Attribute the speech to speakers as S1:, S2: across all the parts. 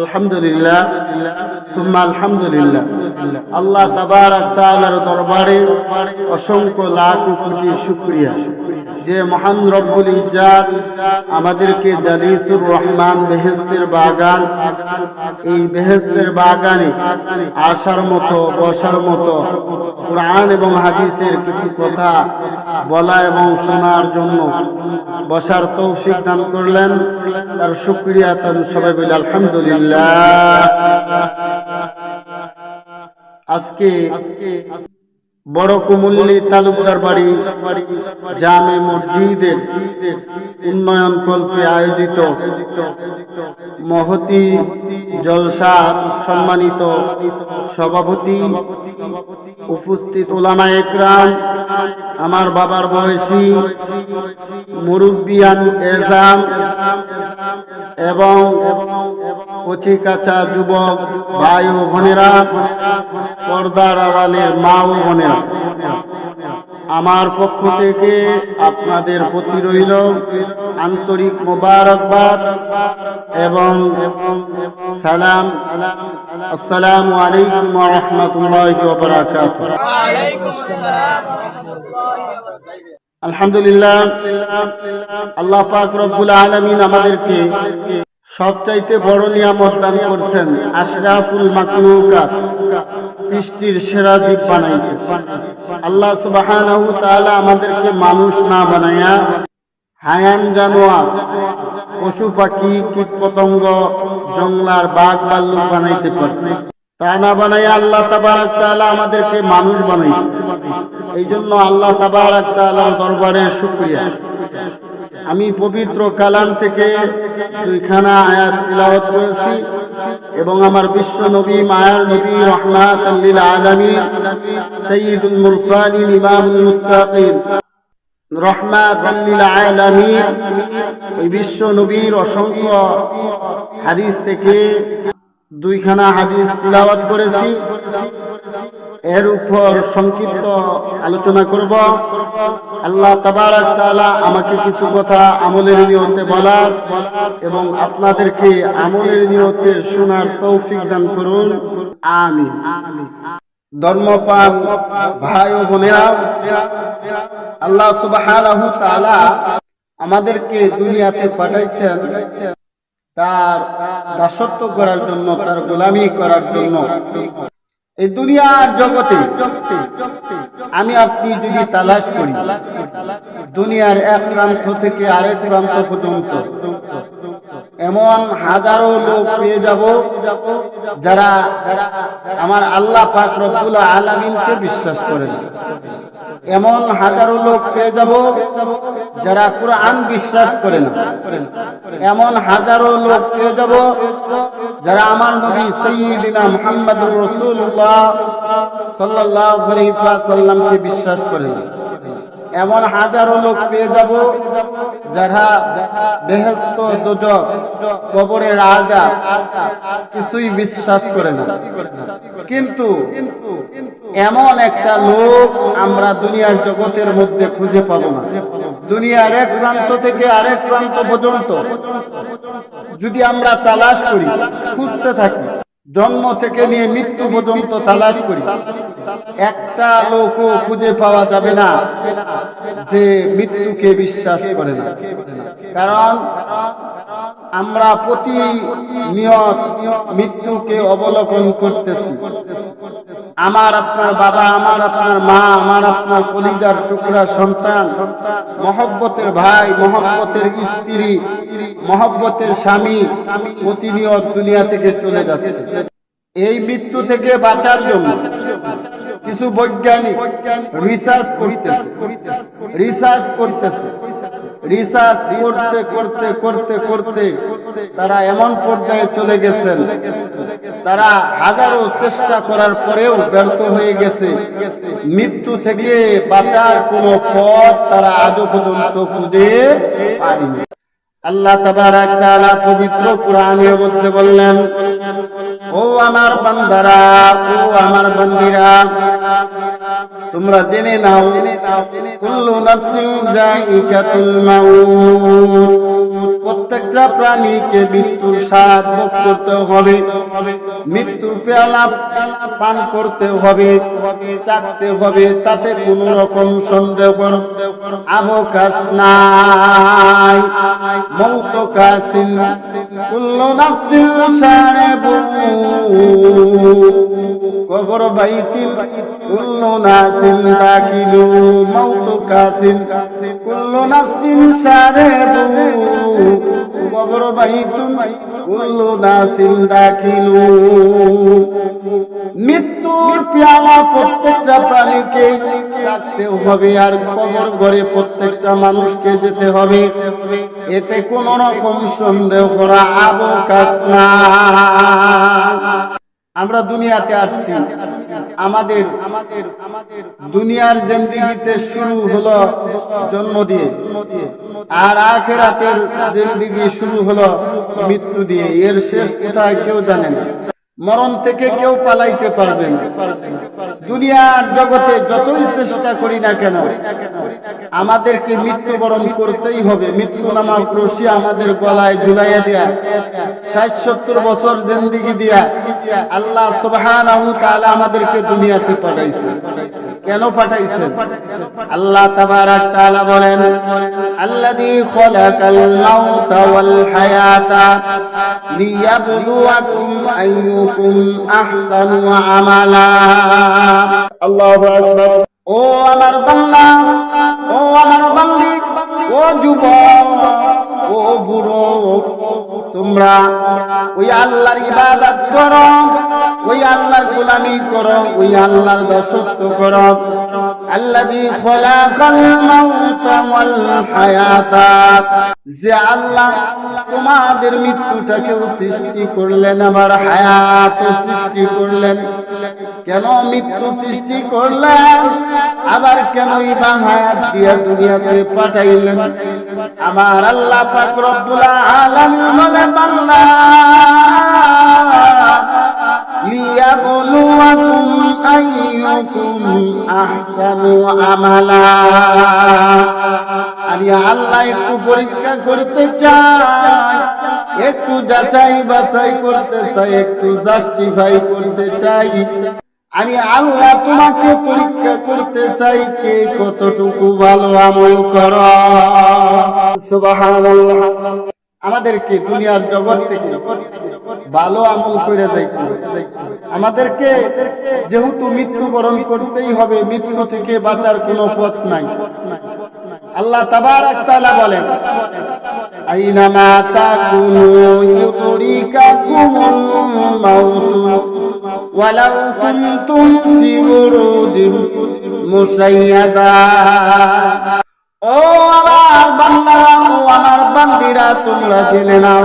S1: আলহামদুলিল্লাহ সুম্মা আলহামদুলিল্লাহ। আল্লাহ তাবারাক তাআলার দরবারে অসংখ্য লাখ কোটি শুকরিয়া। যে মহান রব্বুল ইজ্জাত আমাদেরকে জালিসুর রহমান বেহেস্তের বাগান, এই বেহেস্তের বাগানে আসার মতো, বসার মতো কোরআন এবং হাদিসের কিছু কথা বলা এবং শোনার জন্য বসার তৌফিক দান করলেন। তার শুক্রিয়া তার সবাই বলে, আলহামদুলিল্লাহ। আজকে আজকে বড় কুমুল্লি তালুকদার বাড়ি, জামে মসজিদের উন্নয়ন কল্পে আয়োজিত মহতি জলসা সম্মানিত সভাপতি উপস্থিত ওলামা একরাম, আমার বাবার বয়সী মুরব্বিয়ান এজাম এবং কচি কাঁচা যুবক ভাই ও বোনেরা, পর্দার আড়ালের মা ও বোনেরা। আমার পক্ষ থেকে আপনাদের প্রতি রইল আন্তরিক মোবারকবাদ এবং সালাম। আসসালামু আলাইকুম রাহমাতুল্লাহি আলহামদুলিল্লাহ, আল্লাহ পাক রব্বুল আলামিন আমাদেরকে সবচাইতে বড় নিয়ামত দান করছেন আশরাফুল মাকলুকাত সৃষ্টির সেরা জীব বানাইছে। আল্লাহ সুবহানাহু তাআলা আমাদেরকে মানুষ না বানায়া হায়ান জানোয়ার, পশু পাখি কীট পতঙ্গ জংলার বাঘ ভাল্লুক বানাইতে পারে তা না বানাইয়া আল্লাহ তাবারাক তাআলা আমাদেরকে মানুষ বানাইছে। এই জন্য আল্লাহ তাবারাক তাআলার দরবারে শুকরিয়া। আমি পবিত্র কালাম থেকে দুইখানা আয়াত তিলাওয়াত করেছি এবং আমার বিশ্ব নবী, মায়ার নবী রহমাত লিল আলামিন, সাইয়্যিদুল মুরসালিন, ইমামুল মুত্তাকিন। রহমাত লিল আলামিন, ওই বিশ্ব নবীর অসংখ্য হাদিস থেকে দুইখানা হাদিস তিলাওয়াত করেছি। এর উপর সংক্ষিপ্ত আলোচনা করব। আল্লাহ তাবারাক তাআলা আমাকে কিছু কথা আমলের নিয়তে বলার এবং আপনাদেরকে আমলের নিয়তে শোনার তৌফিক দান করুন। আমিন। ধর্মপান ভাই ও বোনেরা, আল্লাহ সুবহানাহু তাআলা আমাদেরকে দুনিয়াতে পাঠাইছেন তার দাসত্ব করার জন্য, তার গোলামি করার জন্য। এই দুনিয়ার জগতে আমি আপনি যদি তালাশ করি, দুনিয়ার এক প্রান্ত থেকে আরেক প্রান্ত পর্যন্ত এমন হাজারো লোক পেয়ে যাব যারা আমার আল্লাহ পাক রব্বুল আলামিনকে বিশ্বাস করে এমন হাজারো লোক পেয়ে যাব যারা কোরআন বিশ্বাস করে না এমন হাজারো লোক পেয়ে যাব যারা আমার নবী সৈয়দিনা মুহাম্মদুর রাসূলুল্লাহ সাল্লাল্লাহু আলাইহি ওয়াসাল্লামকে বিশ্বাস করে না এমন হাজারো লোক পেয়ে যাব যারা বেহেস্ত কবরের রাজা কিছুই বিশ্বাস করে না। কিন্তু এমন একটা লোক আমরা দুনিয়ার জগতের মধ্যে খুঁজে পাবো না। দুনিয়ার এক প্রান্ত থেকে আরেক প্রান্ত পর্যন্ত যদি আমরা তালাশ করি, খুঁজতে থাকি জন্ম থেকে নিয়ে মৃত্যু পর্যন্ত তালাশ করি। একটা লোক খুঁজে পাওয়া যাবে না যে মৃত্যুকে বিশ্বাস করে না। কারণ আমরা প্রতি নিয়ত মৃত্যুকে অবলোকন করতেছি। আমার আপনার বাবা, আমার আপনার মা, আমার আপনার কলিজার টুকরা সন্তান, মহব্বতের ভাই, মহব্বতের স্ত্রী, মহব্বতের স্বামী প্রতিনিয়ত দুনিয়া থেকে চলে যাচ্ছে। এই মৃত্যু থেকে বাঁচার জন্য কিছু বৈজ্ঞানিক রিসার্চ করতেছে। রিসার্চ করতেছে। রিসার্চ করতে করতে করতে করতে তারা এমন পর্যায়ে চলে গেছেন। তারা হাজারো চেষ্টা করার পরেও ব্যর্থ হয়ে গেছে। মৃত্যু থেকে বাঁচার কোনো পথ তারা আজও পর্যন্ত খুঁজে পায়নি। আল্লাহ তাবারাক পবিত্র কোরআনের মধ্যে বললেন, ও আমার বান্দারা, ও আমার বান্দিরা, তোমরা জেনে নাও, কুল্লু প্রত্যেকটা প্রাণীকে মৃত্যুর স্বাদ ভোগ করতে হবে, মৃত্যুর পেয়ালা পান করতে হবে চাকতে হবে, তাতে কোন রকম সন্দেহ আবকাশ নাই। মৌত কাসিন কুল্লু নাফসিন সারিবু কবর বাইতিন, কুল্লু নাসিন দাখিলু। মৌত কাসিন কুল্লু নাফসিন সারিবু কবর বাইতুন, কুল্লু নাসিন দাখিলু। মৃত্যুর পেয়ালা প্রত্যেকটা প্রাণীকে রাখতে হবে, আর কবর ঘরে প্রত্যেকটা মানুষকে যেতে হবে। এতে কোন রকম সন্দেহ করা অবকাশ না। আমরা দুনিয়াতে আসছি। আমাদের আমাদের আমাদের, দুনিয়ার জিন্দিগিতে শুরু হলো জন্ম দিয়ে। আর আখেরাতের জিন্দিগি শুরু হলো মৃত্যু দিয়ে। এর শেষ কোথায় কেউ জানে না। মরণ থেকে কেউ পালাইতে পারবে দুনিয়ার জগতে যতই চেষ্টা করি না কেন, আমাদেরকে মৃত্যুবরণ করতেই হবে। মৃত্যু নামা রশি আমাদের গলায় ঝুলাইয়া দেয়া, ষাট সত্তর বছর জিন্দিগি দিয়া আল্লাহ সুবহানাহু আমাদেরকে দুনিয়াতে পাঠাইছে। কেন পাঠাইছেন? আল্লাহ তাবারাক তাআলা বলেন আল্লাযী খলাকাল মাউতা ওয়াল হায়াতা লিয়াবলুয়াকুম আইয়ুকুম আহসানু আমালা। আল্লাহু আকবার। ও আমার বান্দা ও আমার বান্দি ও যুবক ও বুড়ো তোমরা ওই আল্লাহর ইবাদত করো, ওই আল্লাহর গোলামি করো, ওই আল্লাহর দাসত্ব করো। আল্লাযী যে আল্লাহ তোমাদের মৃত্যুটাকেও সৃষ্টি করলেন, আবার হায়াত সৃষ্টি করলেন। কেন মৃত্যু সৃষ্টি করলেন? আবার কেন হায়াত দিয়া দুনিয়াতে পাঠাইলেন? আমার আল্লাহ পাক রব্বুল আলামিন বলে বান্দা আমি আল্লাহ একটু পরীক্ষা করতে চাই, একটু যাচাই বাছাই করতে চাই, একটু জাস্টিফাই করতে চাই। আমি আল্লাহ তোমাকে পরীক্ষা করতে চাই, কে কতটুকু ভালো আমল কর? আমাদেরকে দুনিয়ার জগৎ থেকে ভালো আমল করে যাইতে আমাদেরকে যেহেতু মৃত্যুবরণ করতেই হবে, মৃত্যু থেকে বাঁচার কোনো পথ নাই। আল্লাহ তাবারাক তাআলা বলেন মাউত ওয়ালাউ কুনতুম মুসাইয়াদা। ও আমার বান্দারা ও আমার বান্দিরা, তোমরা জেনে নাও।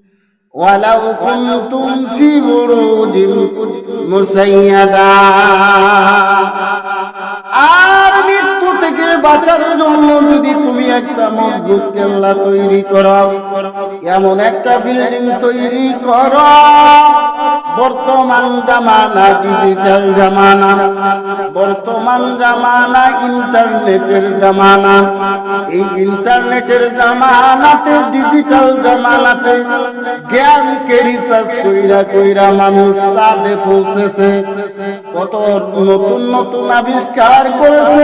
S1: ওয়ালাউ كنتم في برود مسيدا আর মৃত্যু থেকে বাঁচার জন্য যদি তুমি একটা মজবুত কেল্লা তৈরি করো, এমন একটা বিল্ডিং তৈরি করো বর্তমান জামানা ডিজিটাল জামানা, বর্তমান জামানা ইন্টারনেটের জামানা। এই ইন্টারনেটের জামানাতে ডিজিটাল জামানাতে জ্ঞানকে রিসার্চ কইরা কইরা মানুষ চাঁদে পৌঁছেছে। কত নতুন নতুন আবিষ্কার করেছে।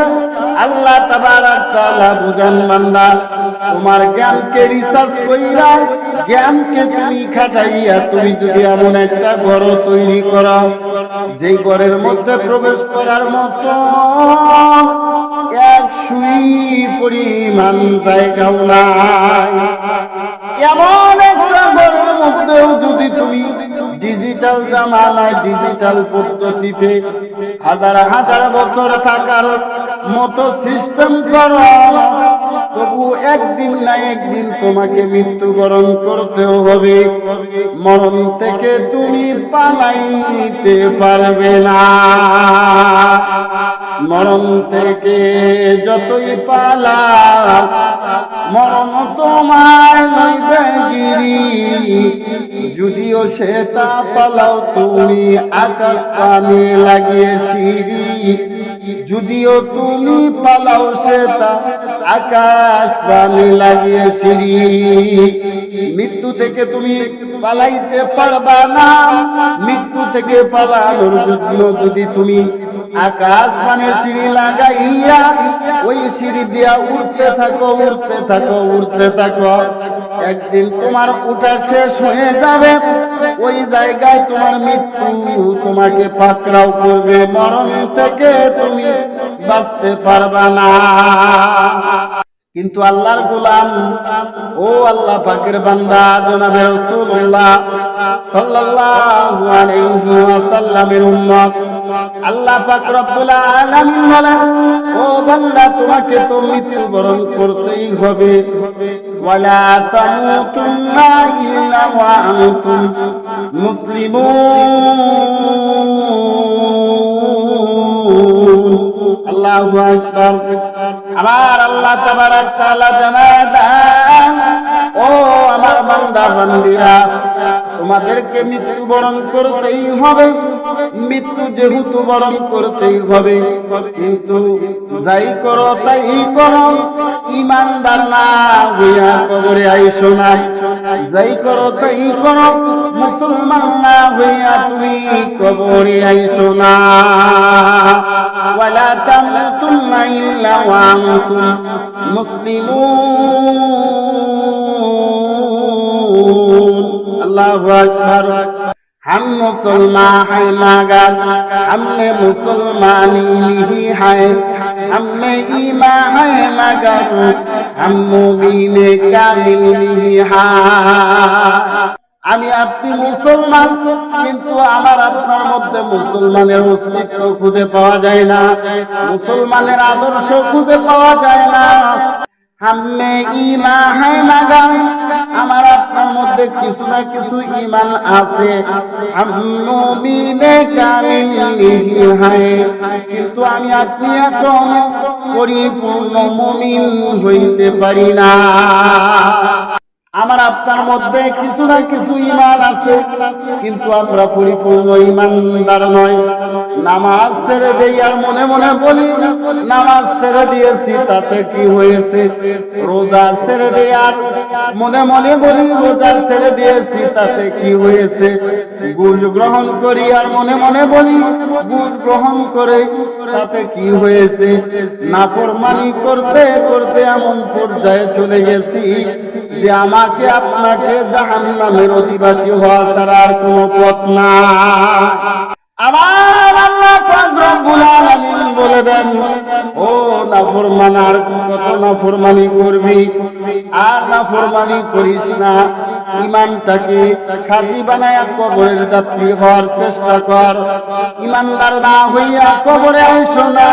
S1: আল্লাহ তাবারাক তাআলা বুঝান, বান্দা, তোমার জ্ঞানকে রিসার্চ কইরা, জ্ঞানকে তুমি খাটাইয়া তুমি যদি এমন একটা ঘর তৈরি করো যে ঘরের মধ্যে প্রবেশ করার মতো এক সুই পরিমাণ জায়গাও নাই। এমন একটা ঘরের মধ্যেও যদি তুমি ডিজিটাল জামানায় ডিজিটাল পদ্ধতিতে হাজার হাজার বছর থাকার মতো সিস্টেম করো তবু একদিন না একদিন তোমাকে মৃত্যুবরণ করতেও হবে। মরণ থেকে তুমি পালাইতে পারবে না। মরণ থেকে যতই পালা মরণ তোমার লইবে গিরি। যদিও সে তা পালাও, তুমি আকাশ পানি লাগিয়ে সিঁড়ি যদিও তুমি পালাও সে তা আকাশ প্রাণী লাগিয়ে সিঁড়ি মৃত্যু থেকে তুমি পালাইতে পারবা না। মৃত্যু থেকে পালানোর জন্য যদি তুমি আকাশ মানে সিঁড়ি লাগাইয়া ওই সিঁড়ি দিয়া উঠতে থাকো উঠতে থাকো উঠতে থাকো, একদিন তোমার উঠা শেষ হয়ে যাবে। ওই জায়গায় তোমার মৃত্যু তোমাকে পাকড়াও করবে। মরণ থেকে তুমি বাঁচতে পারবা না। কিন্তু আল্লাহর গোলাম, ও আল্লাহ পাকের বান্দা জনাবে রাসূলুল্লাহ সাল্লাল্লাহু আলাইহি ওয়াসাল্লামের উম্মত। আল্লাহ পাক রব্বুল আলামিন বলেন, ও বান্দা, তোমাকে তো মৃত্যুবরণ করতেই হবে। ওয়ালা তামুতুন্না ইল্লা ওয়া আনতুম মুসলিমুন। আল্লাহু আকবার। আমার আল্লাহ তাবারাক তাআলা জানা ও আমার বান্দা বান্দিরা তোমাদেরকে মৃত্যুবরণ করতেই হবে। মৃত্যু যেহেতু বরণ করতেই হবে, কিন্তু যাই করো, তাই করো। ইমানদার না হইয়া কবরে আইসো না। যাই করো, তাই করো। মুসলমান না হইয়া তুমি কবরে আইসো না। ওয়ালা তামুতুন্না ইল্লা ওয়া আনতুম হাম মুসলমান মুসলমানি ইমা আমি আপনি মুসলমান, কিন্তু আমার আপনার মধ্যে মুসলমানের অস্তিত্ব খুঁজে পাওয়া যায় না, মুসলমানের আদর্শ খুঁজে পাওয়া যায় না। হাম্মে ইমা হায় গান আমার আপনার মধ্যে কিছু না কিছু ইমান আছে। কিন্তু আমি আপনি এখন পরিপূর্ণ মুমিন হইতে পারি না। আমার আপনার মধ্যে কিছু না কিছু ইমান আছে। কিন্তু আমরা পরিপূর্ণ ইমানদার নয় নামাজ ছেড়ে দেই আর মনে মনে বলি, নামাজ ছেড়ে দিয়েছি, তাতে কি হয়েছে? রোজা ছেড়ে দেই আর মনে মনে বলি, রোজা ছেড়ে দিয়েছি, তাতে কি হয়েছে? গুজ গ্রহণ করি আর মনে মনে বলি গুজ গ্রহণ করে তাতে কি হয়েছে? নাফরমানি করতে করতে এমন পর্যায়ে চলে গেছি যে আমাকে আপনাকে জাহান নামের অধিবাসী হওয়া ছাড়া আর কোনো পথ না আমার আল্লাহ রব্বুল আলামিন বলে দেন, ও নাফরমান, আর কত নাফরমানি করবি? আর নাফরমানি করিস না। কবরের যাত্রী হওয়ার চেষ্টা কর। ইমানদার না হইয়া কবরে আইসো না,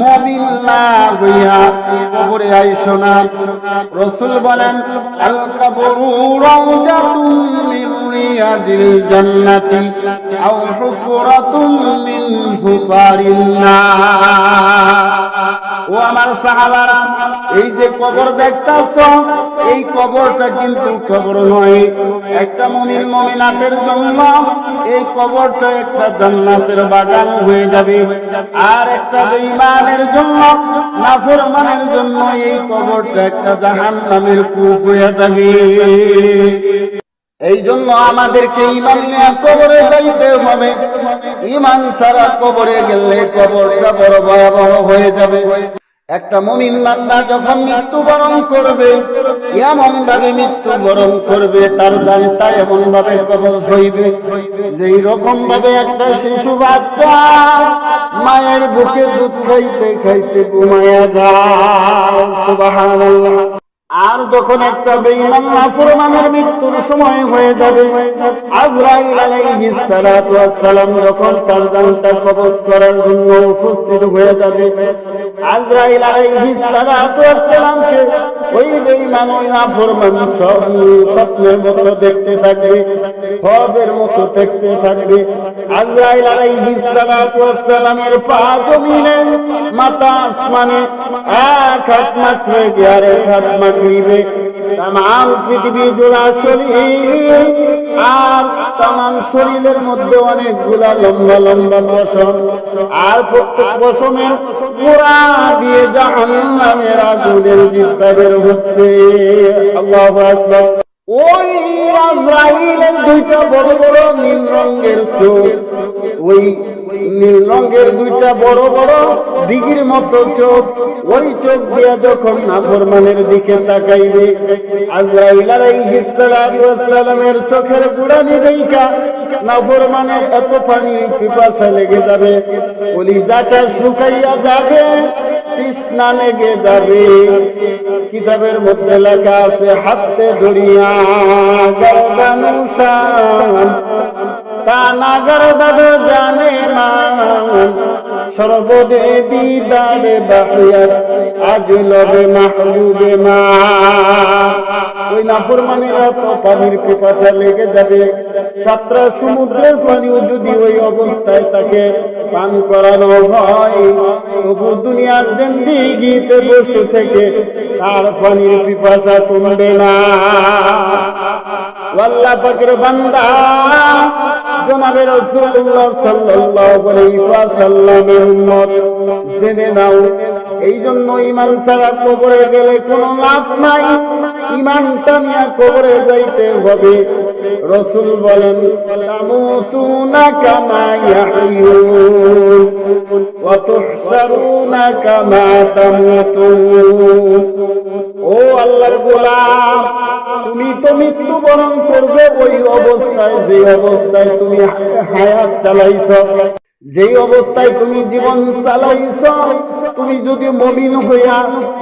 S1: মমিন না হইয়া কবরে আইসো না। রসুল বলেন ও আমার সাহাবারা, এই যে কবর দেখতাছ, এই কবরটা কিন্তু একটা মমিন মমিনাতের জন্য এই কবরটা একটা জান্নাতের বাগান হয়ে যাবে। আর একটা বেঈমানের জন্য, নাফরমানের জন্য এই কবরটা একটা জাহান্নামের কূপ হয়ে যাবে। এই জন্য আমাদেরকে ইমান নিয়ে কবরে যাইতে হবে। ইমান সারা কবরে গেলে কবরটা বড় ভয়াবহ হয়ে যাবে। একটা মমিন বান্দা যখন মৃত্যুবরণ করবে এমন ভাবে মৃত্যুবরণ করবে, তার জানতা এমন ভাবে কবল হইবে, যেই রকম ভাবে একটা শিশু বাচ্চা মায়ের বুকে দুধ খাইতে খাইতে ঘুমায়া যা সুবহানাল্লাহ। আর যখন একটা বেঈমান মৃত্যুর সময় হয়ে যাবে, আজরাইল আলাইহিস সালাতু ওয়াস সালাম যখন তার জানটা কবজ করার জন্য উপস্থিত হয়ে যাবে, আজরাইল সালাতু ওই বেঈমান ওই নাফরমান স্বপ্নের মতো দেখতে থাকবে মতো দেখতে থাকবে। আজরাইল আলাইহিস সালাতু ওয়াস সালামের পা জমিনে, মাথা আসমানে, এক হাত মাসরে আর এক হাত মাগরিবে তাম পৃথিবী জোড়া শরীর আর তাম শরীরের মধ্যে অনেকগুলা লম্বা লম্বা পশম। আর প্রত্যেক পশমের গোড়া দিয়ে জাহান্নামের আগুনের বের হচ্ছে। আল্লাহু আকবার। ওই আজরাইলের দুইটা বড় বড় নীল রঙের চোখ, ওই নীল রঙের দুইটা বড় বড় দিঘির মতো চোখ, ওই চোখ দিয়া যখন নাফরমানের দিকে তাকাইবে চোখের গুড়ানি নাফরমানের এত পানির পিপাসা লেগে যাবে শুকাইয়া যাবে লেগে যাবে। কিতাবের মধ্যে লেখা আছে, হাতে ধরিয়া জানে না। সর্বদে দিদারে বাহিয়ার, আজ লবে মাহবুবে মা। ওই নাফরমানিরা তো পানির পিপাসা লেগে যাবে। সাতটা সমুদ্রের পানিও যদি ওই অবস্থায় তাকে পান করানো হয় তবু দুনিয়ার জিন্দিগিতে বসে থেকে তার পানির পিপাসা কমবে না। আল্লাহ বান্দা জনাবে রাসূলুল্লাহ সাল্লাল্লাহু আলাইহি ওয়াসাল্লামের উম্মত। জেনে নাও ছাড়া কবরে গেলে কোনো লাভ নাই। নিয়ে কবরে যাইতে হবে। বলেন, তামুতুনা কামা ওয়া তুহশারুনা কামা তামুতুন। ও আল্লাহর গোলাম, তুমি তো মৃত্যুবরণ করবে ওই অবস্থায়, যে অবস্থায় তুমি তুমি হায়াত চালাইছ। যেই অবস্থায় তুমি জীবন চালাইছ, তুমি যদি মমিন হইয়া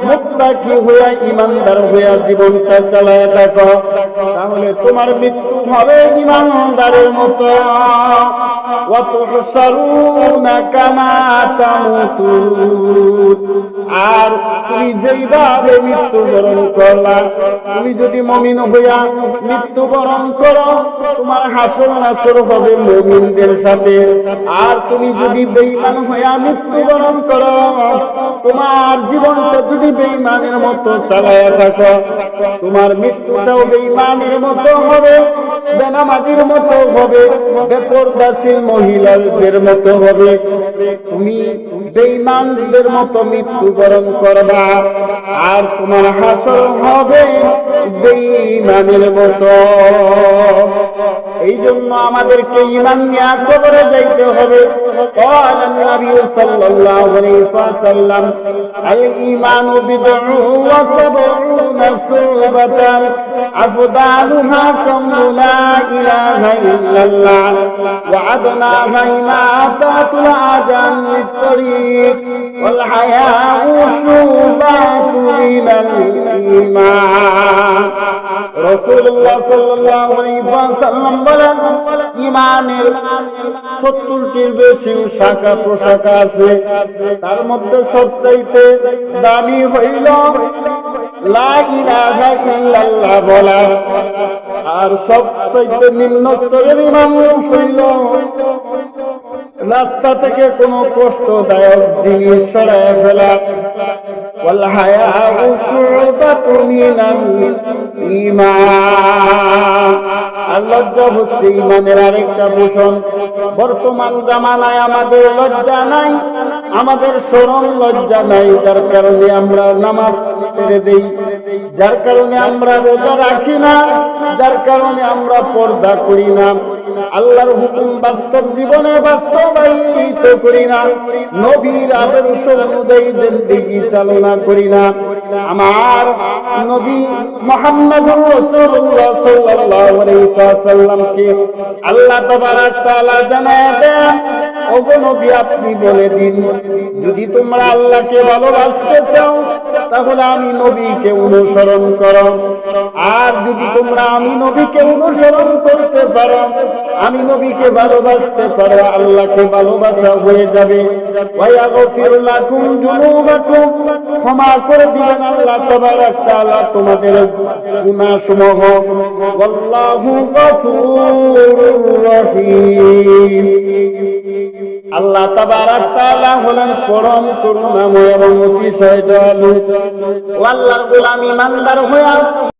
S1: মুক্তা কি হইয়া, ইমানদার হইয়া জীবনটা চালায় দেখো তাহলে তোমার মৃত্যু হবে ইমানদারের মতো। অত সরু না কামা আর তুমি যেইভাবে মৃত্যুবরণ করলা, তুমি যদি মমিন হইয়া মৃত্যুবরণ করো, তোমার হাসর নাসর হবে মমিনদের সাথে। আর তুমি যদি বেঈমান হইয়া মৃত্যুবরণ করো, তোমার জীবনটা যদি বেঈমানের মতো চালায়া থাকো, তোমার মৃত্যুটাও বেঈমানের মতো হবে, বেনামাজির মতো হবে বেপরদাসীর মহিলাদের মতো হবে। তুমি বেঈমানদের মতো মৃত্যুবরণ করবা আর তোমার হাসর হবে বেঈমানের মতো এই জন্য আমাদেরকে ইমান নিয়ে কবরে যাইতে হবে قال النبي صلى الله عليه وسلم الإيمان بدع وسبعون شعبة أفضلها قول لا إله إلا الله وعدناها إماتة الأذان للطريق والحياء شعبة من الإيمان رسول الله صلى الله عليه وسلم বলেন ইমানের সত্তরটির বেশি শাখা প্রশাখা আছে তার মধ্যে সবচাইতে দামি হইল লা ইলাহা ইল্লাল্লাহ বলা আর সবচাইতে নিম্ন স্তরের ইমান হইল রাস্তা থেকে কোনো কষ্টদায়ক জিনিস সরায় ফেলা والحياء شعبة من الإيمان আর লজ্জা হচ্ছে ইমানের আরেকটা ভূষণ বর্তমান জামানায় আমাদের লজ্জা নাই আমাদের সরম লজ্জা নাই যার কারণে আমরা নামাজ ছেড়ে দেই যার কারণে আমরা রোজা রাখি না যার কারণে আমরা পর্দা করি না। আল্লাহর হুকুম বাস্তব জীবনে বাস্তবায়িত করি না। নবীর আদর্শ অনুযায়ী জিন্দেগি চালনা করি না। আমার নবী মোহাম্মদুর রাসূলুল্লাহ সাল্লাল্লাহু আলাইহি ওয়াসাল্লামকে আল্লাহ তাবারাক তাআলা জানায় দেন ওগো নবী, আপনি বলে দিন, যদি তোমরা আল্লাহকে ভালোবাসতে চাও, তাহলে আমি নবীকে অনুসরণ করো। আর যদি তোমরা আমি নবীকে অনুসরণ করতে পারো, আমি নবীকে ভালোবাসতে পারো, আল্লাহকে ভালোবাসা হয়ে যাবে। ক্ষমা করে দিবেন আল্লাহ তাবারাক তাআলা তোমাদের গুনাহসমূহ। ওয়াল্লাহু গফুরুর রহিম। আল্লাহ তাবারাক তাআলা হলেন পরম করুণাময় এবং অতিশয় দয়ালু। আল্লাহর গোলাম ইমানদার হয়ে